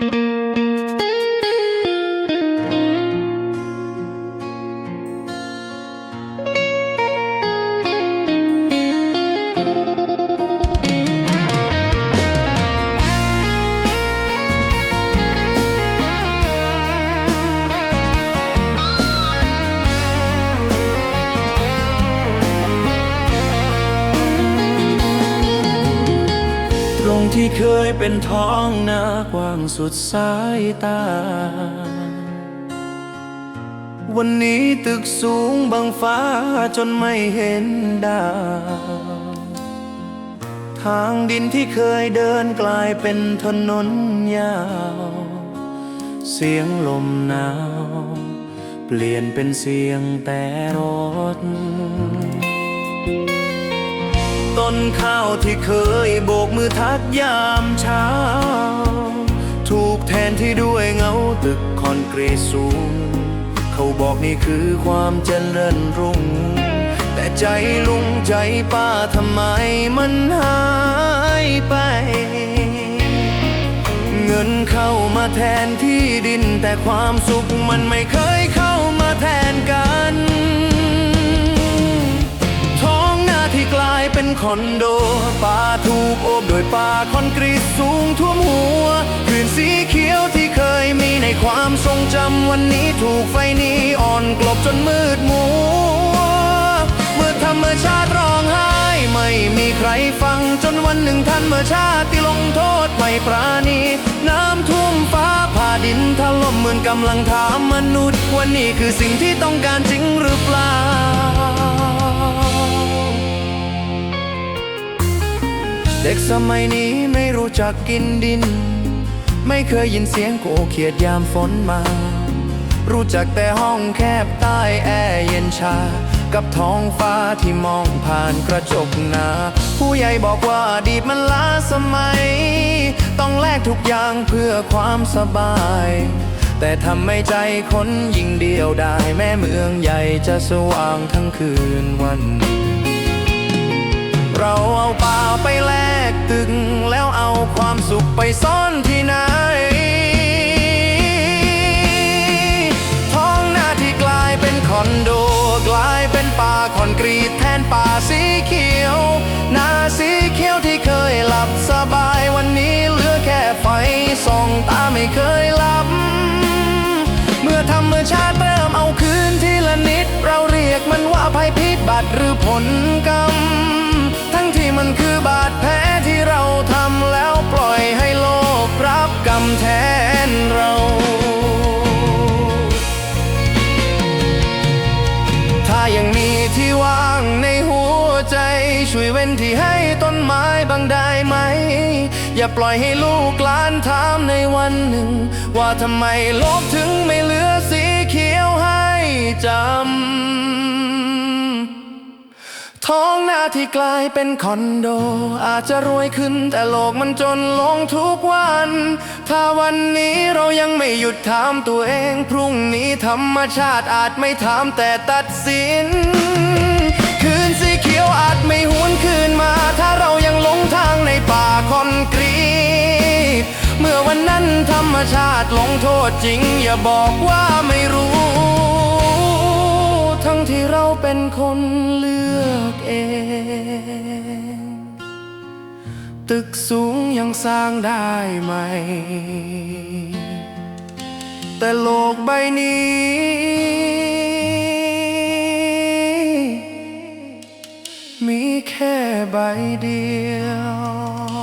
ต ที่เคยเป็นท้องนากว้างสุดสายตา วันนี้ตึกสูงบังฟ้าจนไม่เห็นดาวทางดินที่เคยเดินกลายเป็นถนนยาว เสียงลมหนาว เปลี่ยนเป็นเสียงแต่รถ ต้นข้าวที่เคยโบกมือทักยามเช้า ถูกแทนที่ด้วยเงาตึกคอนกรีตสูง เขาบอกนี่คือความเจริญรุ่ง แต่ใจลุงใจป้าทำไมมันหายไป เงินเข้ามาแทนที่ดินแต่ความสุขมันไม่เคยเข้ามาแทน คอนโดป่าถูกโอบโดยป่าคอนกรีตสูงท่วมหัวคืนสีเขียวที่เคยมีในความทรงจำวันนี้ถูกไฟนี้อ่อนกลบจนมืดมัวเมื่อธรรมชาติร้องไห้ไม่มีใครฟังจนวันหนึ่งธรรมชาตีลงโทษไม่ปราณีน้ำท่วมฟ้าผ่าดินถล่มเหมือนกำลังถามมนุษย์ว่านี่คือสิ่งที่ต้องการจริงหรือเปล่า เด็กสมัยนี้ไม่รู้จักกินดิน ไม่เคยยินเสียงโกเขียดยามฝนมา รู้จักแต่ห้องแคบใต้แอร์เย็นชา กับท้องฟ้าที่มองผ่านกระจกหนา ผู้ใหญ่บอกว่าอดีตมันล้าสมัย ต้องแลกทุกอย่างเพื่อความสบาย แต่ทำให้ใจคนยิ่งเดียวได้แม่เมืองใหญ่จะสว่างทั้งคืนวัน ไปซ่อนที่ไหน ท้องนาที่กลายเป็นคอนโด กลายเป็นป่าคอนกรีตแทนป่าสีเขียวนาสีเขียวที่เคยหลับสบายวันนี้เหลือแค่ไฟส่องตาไม่เคยหลับ เมื่อธรรมชาติเริ่มเอาคืนทีละนิด เราเรียกมันว่าภัยพิบัติหรือผลกรรม ทั้งที่มันคือบาด ที่ว่างในหัวใจ ช่วยเว้นที่ให้ต้นไม้บางได้ไหม อย่าปล่อยให้ลูกหลานถามในวันหนึ่ง ว่าทำไมโลกถึงไม่เหลือสีเขียวให้จำ ท้องนาที่กลายเป็นคอนโด อาจจะรวยขึ้นแต่โลกมันจนลงทุกวัน ถ้าวันนี้เรายังไม่หยุดถามตัวเอง พรุ่งนี้ธรรมชาติอาจไม่ถามแต่ตัดสิน คืนสีเขียวอาจไม่หวนคืนมา ถ้าเรายังหลงทางในป่าคอนกรีต เมื่อวันนั้นธรรมชาติลงโทษจริง อย่าบอกว่าไม่รู้ ทั้งที่เราเป็นคนเลือกเอง ตึกสูงยังสร้างได้ไหม แต่โลกใบนี้ แค่ใบเดียว